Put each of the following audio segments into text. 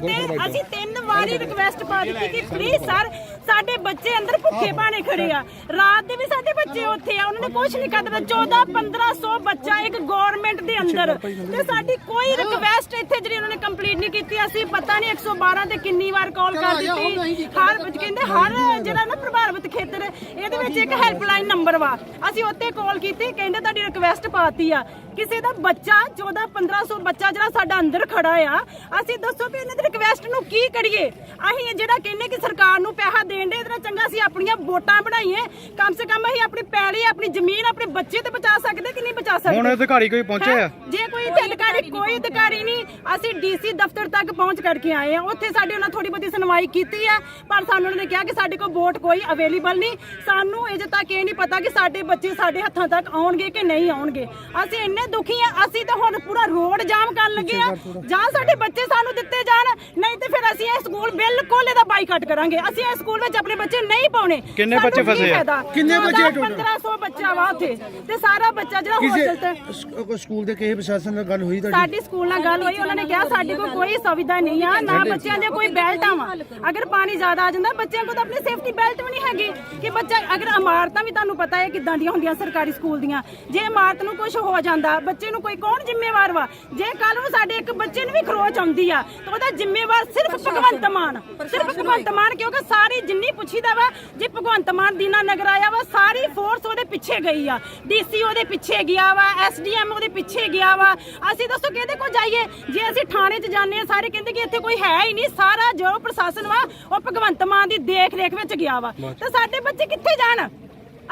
ਤੇ ਅਸੀਂ ਤਿੰਨ ਵਾਰੀ ਰਿਕਵੈਸਟ ਪਾ ਦਿੱਤੀ ਕਿ ਪਲੀਜ਼ ਸਰ ਸਾਡੇ ਬੱਚੇ ਅੰਦਰ ਭੁੱਖੇ ਭਾਣੇ ਖੜੇ ਆ। ਰਾਤ ਦੇ ਵੀ ਸਾਡੇ ਬੱਚੇ ਉੱਥੇ ਆ ਉਹਨਾਂ ਨੇ ਕੁਝ ਨਹੀਂ ਕਰਦਾ 14 1500 ਬੱਚਾ ਇੱਕ ਗਵਰਨਮੈਂਟ ਦੇ ਅੰਦਰ। ਤੇ ਸਾਡੀ ਕੋਈ ਰਿਕਵੈਸਟ ਇੱਥੇ ਜਿਹੜੀ ਉਹਨਾਂ ਨੇ ਕੰਪਲੀਟ ਨਹੀਂ ਕੀਤੀ ਅਸੀਂ ਪਤਾ ਨਹੀਂ 112 ਤੇ ਕਿੰਨੀ ਵਾਰ ਕਾਲ ਕਰ ਦਿੱਤੀ। ਹਰ ਬੱਚ- ਕਹਿੰਦੇ ਹਰ ਜਿਹੜਾ ਨਾ ਪ੍ਰਭਾਵਿਤ ਖੇਤਰ ਇਹਦੇ ਵਿੱਚ ਇੱਕ ਹੈਲਪਲਾਈਨ ਨੰਬਰ ਵਾ। ਅਸੀਂ ਉੱਤੇ ਕਾਲ ਕੀਤੀ ਕਹਿੰਦੇ ਤੁਹਾਡੀ ਰਿਕਵੈਸਟ ਪਾਤੀ ਆ। ਕਿਸੇ ਦਾ ਬੱਚਾ 14 1500 ਬੱਚਾ ਜਿਹੜਾ ਸਾਡਾ ਅੰਦਰ ਖੜਾ ਆ ਅਸੀਂ ਦੱਸੋ ਵੀ ਇਹਨਾਂ ਦੀ ਰਿਕਵੈਸਟ ਨੂੰ ਕੀ ਕਰੀਏ? ਅਸੀਂ ਜਿਹੜਾ ਕਹਿੰਦੇ ਕਿ ਸਰਕਾਰ ਨੂੰ ਪੈਸਾ ਦੇਣ ਦੇ ਇਹਦੇ ਚੰਗਾ ਅਸੀਂ ਆਪਣੀਆਂ ਵੋਟਾਂ ਬਣਾਈਏ ਕਮ ਸੇ ਕਮ ਅਸੀਂ ਆਪਣੀ ਪੈਲੀ ਆਪਣੀ ਜ਼ਮੀਨ ਆਪਣੇ ਬੱਚੇ ਤੇ ਬਚਾ ਸਕਦੇ ਕਿ ਨਹੀਂ ਬਚਾ ਸਕਦੇ? ਹੁਣ ਅਧਿਕਾਰੀ ਕੋਈ ਪਹੁੰਚੇ ਆ? ਜੇ ਕੋਈ ਇੱਥੇ ਅਧਿਕਾਰੀ ਕੋਈ ਅਧਿਕਾਰੀ ਨਹੀਂ ਅਸੀਂ ਡੀਸੀ ਦਫ਼ਤਰ ਤੱਕ ਪਹੁੰਚ ਕਰਕੇ ਆਏ ਆ। ਉੱਥੇ ਸਾਡੇ ਉਹਨਾਂ ਥੋੜੀ ਬਹੁਤੀ ਸੁਣਵਾਈ ਕੀਤੀ ਆ ਪਰ ਸਾਨੂੰ ਉਹਨਾਂ ਨੇ ਕਿਹਾ ਕਿ ਸਾਡੇ ਕੋਲ ਵੋਟ ਕੋਈ ਅਵੇਲੇਬਲ ਨਹੀਂ। ਸਾਨੂੰ ਅਜੇ ਤੱਕ ਇਹ ਨਹੀਂ ਪਤਾ ਕਿ ਸਾਡੇ ਬੱਚੇ ਸਾਡੇ ਹੱਥਾਂ ਤੱਕ ਆਉਣਗੇ ਕਿ ਨਹੀਂ ਆਉਣਗੇ। ਅਸੀਂ ਇੰਨੇ ਦੁਖੀ ਆ। ਅਸੀਂ ਤਾਂ ਹੁਣ ਪੂਰਾ ਰੋਡ ਜਾਮ ਕਰਨ ਲੱਗੇ ਆ। ਜਾਂ ਸਾਡੇ ਬੱਚੇ ਸਾਨੂੰ ਦਿੱਤੇ ਜਾਣ ਨਹੀਂ ਤੇ ਫਿਰ ਅਸੀਂ ਇਹ ਸਕੂਲ ਬਿਲਕੁਲ ਇਹਦਾ ਬਾਈਕਾਟ ਕਰਾਂਗੇ। ਅਸੀਂ ਇਹ ਸਕੂਲ ਵਿੱਚ ਆਪਣੇ ਬੱਚੇ ਨਹੀਂ ਪਾਉਣੇ। ਕਿੰਨੇ ਬੱਚੇ ਫਸੇ ਆ? ਕਿੰਨੇ ਬੱਚੇ total? 1500 ਬੱਚਾ ਵਾ ਉੱਥੇ। ਤੇ ਸਾਰਾ ਬੱਚਾ ਜਿਹੜਾ ਹੋਸਟਲ ਤੇ ਸਕੂਲ ਦੇ ਕਿਸੇ ਪ੍ਰਸ਼ਾਸਨ ਨਾਲ ਗੱਲ ਹੋਈ ਤੁਹਾਡੀ? ਸਾਡੀ ਸਕੂਲ ਨਾਲ ਗੱਲ ਹੋਈ ਉਹਨਾਂ ਨੇ ਕਿਹਾ ਸਾਡੇ ਕੋਲ ਕੋਈ ਸੁਵਿਧਾ ਨਹੀਂ ਆ ਨਾ ਬੱਚਿਆਂ ਦੇ ਕੋਈ ਬੈਲਟਾਂ ਵਾ। ਅਗਰ ਪਾਣੀ ਜ਼ਿਆਦਾ ਆ ਜਾਂਦਾ ਬੱਚਿਆਂ ਕੋਲ ਤਾਂ ਆਪਣੀ ਸੇਫਟੀ ਬੈਲਟ ਵੀ ਨਹੀਂ ਹੈਗੀ। ਕਿ ਬੱਚਾ ਅਗਰ ਇਮਾਰਤਾਂ ਵੀ ਤੁਹਾਨੂੰ ਪਤਾ ਹੈ ਕਿੱਦਾਂ ਦੀਆਂ ਹੁੰਦੀਆਂ ਸਰਕਾਰੀ ਸਕੂਲ ਦੀਆਂ। ਜੇ ਇਮਾਰਤ ਨੂੰ ਕੁਝ ਹੋ ਜਾਂਦਾ ਬੱਚੇ ਨੂੰ ਕੋਈ ਕੌਣ ਜ਼ਿੰਮੇਵਾਰ ਵਾ? ਜੇ ਕੱਲ ਨੂੰ ਸਾਡੇ ਇੱਕ ਬੱਚੇ ਨੂੰ ਵੀ ਖਰੋਚ ਆਉਂਦੀ ਆ ਤਾਂ ਉਹਦਾ ਜ਼ਿੰਮੇਵਾਰ ਸਿਰਫ ਭਗਵੰਤ ਮਾਨ। ਸਿਰਫ ਭਗਵੰਤ ਮਾਨ, ਕਿਉਂਕਿ ਸਾਰੀ ਜਿੰਨੀ ਪੁੱਛੀਦਾ ਵਾ, ਜੇ ਭਗਵੰਤ ਮਾਨ ਦੀਨਾ ਨਗਰ ਆਇਆ ਵਾ, ਸਾਰੀ ਫੋਰਸ ਉਹਦੇ ਪਿੱਛੇ ਗਈ ਆ। ਡੀਸੀ ਉਹਦੇ ਪਿੱਛੇ ਗਿਆ ਵਾ ਐਸਡੀਐਮ ਉਹਦੇ ਪਿੱਛੇ ਗਿਆ ਵਾ। ਅਸੀਂ ਦੱਸੋ ਕਿਹਦੇ ਕੋਲ ਜਾਈਏ? ਜੇ ਅਸੀਂ ਥਾਣੇ 'ਚ ਜਾਂਦੇ ਆ ਸਾਰੇ ਕਹਿੰਦੇ ਕਿ ਇੱਥੇ ਕੋਈ ਹੈ ਹੀ ਨਹੀਂ। ਸਾਰਾ ਜੋ ਪ੍ਰਸ਼ਾਸਨ ਵਾ, ਉਹ ਭਗਵੰਤ ਮਾਨ ਦੀ ਦੇਖ ਰੇਖ ਵਿੱਚ ਗਿਆ ਵਾ। ਤੇ ਸਾਡੇ ਬੱਚੇ ਕਿੱਥੇ ਜਾਣ?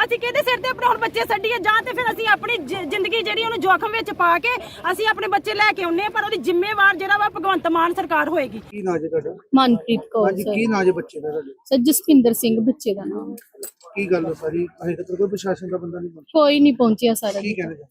ਅਸੀਂ ਕਿਹਦੇ ਸਿਰ ਤੇ ਆਪਣੇ ਹੁਣ ਬੱਚੇ ਛੱਡੀਏ ਜਾਂ ਤੇ ਫਿਰ ਅਸੀਂ ਆਪਣੀ ਜ- ਜ਼ਿੰਦਗੀ ਜਿਹੜੀ ਉਹਨੂੰ ਜੋਖਮ ਵਿੱਚ ਪਾ ਕੇ ਅਸੀਂ ਆਪਣੇ ਬੱਚੇ ਲੈ ਕੇ ਆਉਨੇ ਪਰ ਉਹਦੀ ਜ਼ਿੰਮੇਵਾਰ ਜਿਹੜਾ ਵਾ ਭਗਵੰਤ ਮਾਨ ਸਰਕਾਰ ਹੋਏਗੀ। ਕੀ ਨਾਂ ਜੇ ਤੁਹਾਡਾ? ਮਨਪ੍ਰੀਤ ਕੌਰ ਹਾਂਜੀ ਸਰ। ਕੀ ਨਾਂ ਜੇ ਬੱਚੇ ਦਾ ਤੁਹਾਡੇ? ਸਰ ਜਸਪਿੰਦਰ ਸਿੰਘ ਬੱਚੇ ਦਾ ਨਾਮ। ਕੀ ਗੱਲ ਹੈ ਸਾਰੀ? ਅਜੇ ਤੱਕ ਕੋਈ ਪ੍ਰਸ਼ਾਸਨ ਦਾ ਬੰਦਾ ਨਹੀਂ ਪਹੁੰਚਿਆ? ਕੋਈ ਨਹੀਂ ਪਹੁੰਚਿਆ ਸਰ ਕੀ ਕਹਿੰਦੇ ਜੀ?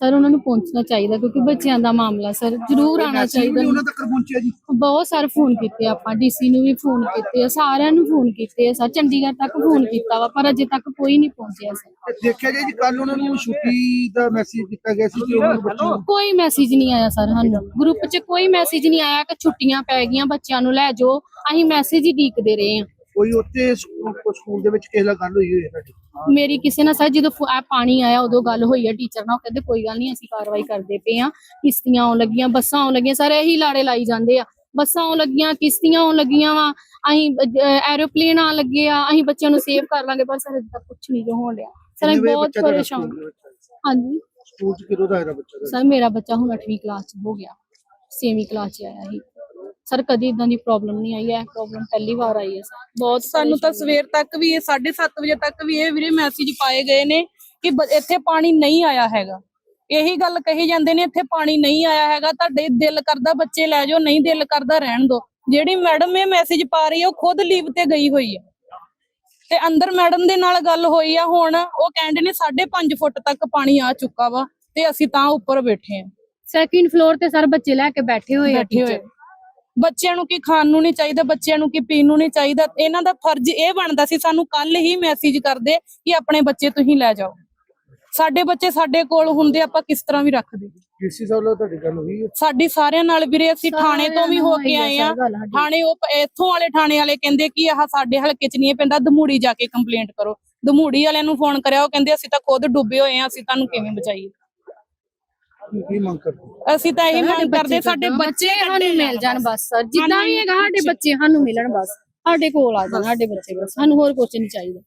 ਸਰ ਉਹਨਾਂ ਨੂੰ ਪਹੁੰਚਣਾ ਚਾਹੀਦਾ ਕਿਉਂਕਿ ਬੱਚਿਆਂ ਦਾ ਮਾਮਲਾ ਸਰ ਜ਼ਰੂਰ ਆਣਾ ਚਾਹੀਦਾ। ਉਹਨਾਂ ਤੱਕ ਪਹੁੰਚਿਆ ਜੀ? ਬਹੁਤ ਸਾਰੇ ਫੋਨ ਕੀਤੇ ਆਪਾਂ ਡੀਸੀ ਨੂੰ ਵੀ ਫੋਨ ਕੀਤੇ ਆ ਸਾਰਿਆਂ ਨੂੰ ਫੋਨ ਕੀਤੇ ਆ ਸਰ ਚੰਡੀਗੜ੍ਹ ਤੱਕ ਫੋਨ ਕੀਤਾ ਵਾ ਪਰ ਅਜੇ ਤੱਕ ਕੋਈ ਨਹੀਂ ਪਹੁੰਚਿਆ ਸਰ। ਦੇਖਿਆ ਜੀ ਕੱਲ ਉਹਨਾਂ ਨੂੰ ਛੁੱਟੀ ਦਾ ਮੈਸੇਜ ਕੀਤਾ ਗਿਆ ਸੀ ਕਿ ਉਹਨਾਂ ਨੂੰ ਬੱਚੇ ਨੂੰ ਕੋਈ ਮੈਸੇਜ ਨਹੀਂ ਆਇਆ ਸਰ ਸਾਨੂੰ। ਗਰੁੱਪ 'ਚ ਕੋਈ ਮੈਸੇਜ ਨਹੀਂ ਆਇਆ ਕਿ ਛੁੱਟੀਆਂ ਪੈ ਗਈਆਂ ਬੱਚਿਆਂ ਨੂੰ ਲੈ ਜਾਓ। ਅਸੀਂ ਮੈਸੇਜ ਹੀ ਡੀਕਦੇ ਰਹੇ ਹਾਂ। ਕੋਈ ਉੱਥੇ ਸਕੂ- ਸਕੂਲ ਦੇ ਵਿੱਚ ਕਿਸੇ ਨਾਲ ਗੱਲ ਹੋਈ ਹੋਈ ਹੈ ਤੁਹਾਡੀ? ਮੇਰੀ ਕਿਸੇ ਨਾਲ ਸਰ ਜਦੋਂ ਫ- ਆਹ ਪਾਣੀ ਆਇਆ ਉਦੋਂ ਗੱਲ ਹੋਈ ਆ ਟੀਚਰ ਨਾਲ ਉਹ ਕਹਿੰਦੇ ਕੋਈ ਗੱਲ ਨਹੀਂ ਅਸੀਂ ਕਾਰਵਾਈ ਕਰਦੇ ਪਏ ਆ ਕਿਸ਼ਤੀਆਂ ਆਉਣ ਲੱਗੀਆਂ ਬੱਸਾਂ ਆਉਣ ਲੱਗੀਆਂ ਸਰ ਇਹੀ ਲਾੜੇ ਲਾਈ ਜਾਂਦੇ ਆ। ਬੱਸਾਂ ਆਉਣ ਲੱਗੀਆਂ ਕਿਸ਼ਤੀਆਂ ਆਉਣ ਲੱਗੀਆਂ ਵਾ। ਅਸੀਂ ਐਰੋਪਲੇਨ ਆਉਣ ਲੱਗੇ ਆ ਅਸੀਂ ਬੱਚਿਆਂ ਨੂੰ ਸੇਵ ਕਰ ਲਾਂਗੇ ਪਰ ਸਰ ਅਜੇ ਤੱਕ ਕੁਝ ਨਹੀਂ ਜੋ ਹੋਣ ਡਿਆ। ਸਰ ਅਸੀਂ ਕਿੰਨੇ ਵਜੇ ਬਹੁਤ ਬੱਚਾ ਤੁਹਾਡਾ ਪਰੇਸ਼ਾਨ ਸਕੂਲ ਦੇ ਵਿੱਚ ਆਇਆ? ਹਾਂਜੀ। ਸਕੂਲ ਚ ਕਿਦੋਂ ਦਾ ਆਇਆ ਬੱਚਾ ਦਾ ਸਰ ਮੇਰਾ ਬੱਚਾ ਹੁਣ 8ਵੀਂ ਕਲਾਸ ਚ ਹੋ ਗਿਆ। 6ਵੀਂ ਕਲਾਸ ਚ ਆਇਆ ਸੀ। ਸਰ ਕਦੀ ਇਦਾਂ ਦੀ ਪ੍ਰੋਬਲਮ ਨਹੀਂ ਆਈ ਹੈ ਪ੍ਰੋਬਲਮ ਪਹਿਲੀ ਵਾਰ ਆਈ ਹੈ ਸਰ। ਬਹੁਤ ਸਾਨੂੰ ਤਾਂ ਸਵੇਰ ਤੱਕ ਵੀ ਇਹ 7:30 ਵਜੇ ਤੱਕ ਵੀ ਇਹ ਵੀਰੇ ਮੈਸੇਜ ਪਾਏ ਗਏ ਨੇ ਕਿ ਬ- ਇੱਥੇ ਪਾਣੀ ਨਹੀਂ ਆਇਆ ਹੈਗਾ। ਇਹੀ ਗੱਲ ਕਹੀ ਜਾਂਦੇ ਨੇ ਇੱਥੇ ਪਾਣੀ ਨਹੀਂ ਆਇਆ ਹੈਗਾ ਤੁਹਾਡੇ ਦਿਲ ਕਰਦਾ ਬੱਚੇ ਲੈ ਜਾਓ ਨਹੀਂ ਦਿਲ ਕਰਦਾ ਰਹਿਣ ਦਿਓ। ਜਿਹੜੀ ਮੈਡਮ ਇਹ ਮੈਸੇਜ ਪਾ ਰਹੀ ਹੈ ਉਹ ਖੁਦ ਲੀਵ ਤੇ ਗਈ ਹੋਈ ਹੈ। ਤੇ ਅੰਦਰ ਮੈਡਮ ਦੇ ਨਾਲ ਗੱਲ ਹੋਈ ਆ ਹੁਣ ਉਹ ਕਹਿੰਦੇ ਨੇ 5.5 ਫੁੱਟ ਤੱਕ ਪਾਣੀ ਆ ਚੁੱਕਾ ਵਾ ਤੇ ਅਸੀਂ ਤਾਂ ਉੱਪਰ ਬੈਠੇ ਆ ਸੈਕਿੰਡ ਫਲੋਰ ਤੇ ਸਰ ਬੱਚੇ ਲੈ ਕੇ ਬੈਠੇ ਹੋਏ ਆ ਬੈਠੇ ਹੋਏ। teacher। ਬੱਚਿਆਂ ਨੂੰ ਕੀ ਖਾਣ ਨੂੰ ਨਹੀਂ ਚਾਹੀਦਾ ਬੱਚਿਆਂ ਨੂੰ ਕੀ ਪੀਣ ਨੂੰ ਨਹੀਂ ਚਾਹੀਦਾ ਇਹਨਾਂ ਦਾ ਫਰਜ਼ ਇਹ ਬਣਦਾ ਸੀ ਸਾਨੂੰ ਕੱਲ ਹੀ ਮੈਸੇਜ ਕਰਦੇ ਕਿ ਆਪਣੇ ਬੱਚੇ ਤੁਸੀਂ ਲੈ ਜਾਓ। ਸਾਡੇ ਬੱਚੇ ਸਾਡੇ ਕੋਲ ਹੁੰਦੇ ਆਪਾਂ ਕਿਸ ਤਰ੍ਹਾਂ ਵੀ ਰੱਖਦੇ ਡੀਸੀ ਸਾਹਿਬ ਨਾਲ ਤੁਹਾਡੀ ਗੱਲ ਹੋਈ ਹੈ? ਸਾਡੀ ਸਾਰਿਆਂ ਨਾਲ ਵੀਰੇ ਅਸੀਂ ਥਾਣੇ ਤੋਂ ਵੀ ਹੋ ਕੇ ਆਏ ਆ। ਥਾਣੇ ਉਹ ਇੱਥੋਂ ਵਾਲੇ ਥਾਣੇ ਵਾਲੇ ਕਹਿੰਦੇ ਕਿ ਆਹ ਸਾਡੇ ਹਲਕੇ 'ਚ ਨਹੀਂ ਇਹ ਪੈਂਦਾ ਦਮੂੜੀ ਜਾ ਕੇ ਕੰਪਲੇਂਟ ਕਰੋ। ਦਮੂੜੀ ਵਾਲਿਆਂ ਨੂੰ ਫੋਨ ਕਰਿਆ ਉਹ ਕਹਿੰਦੇ ਅਸੀਂ ਤਾਂ ਖੁਦ ਡੁੱਬੇ ਹੋਏ ਆ ਅਸੀਂ ਤੁਹਾਨੂੰ ਕਿਵੇਂ ਬਚਾਈਏ? ਕੀ- ਕੀ ਮੰਗ ਕਰਦੇ ਅਸੀਂ ਤਾਂ ਇਹੀ ਮੰਗ ਕਰਦੇ ਸਾਡੇ ਬੱਚੇ ਸਾਨੂੰ ਮਿਲ ਜਾਣ ਬਸ। ਸਰ ਜਿੱਦਾਂ ਵੀ ਹੈਗਾ ਸਾਡੇ ਬੱਚੇ ਸਾਨੂੰ ਮਿਲਣ ਬਸ। ਸਾਡੇ ਕੋਲ ਆ ਜਾਣ ਸਾਡੇ ਬੱਚੇ ਬਸ। ਸਾਨੂੰ ਹੋਰ ਕੁਝ ਨਹੀਂ ਚਾਹੀਦਾ।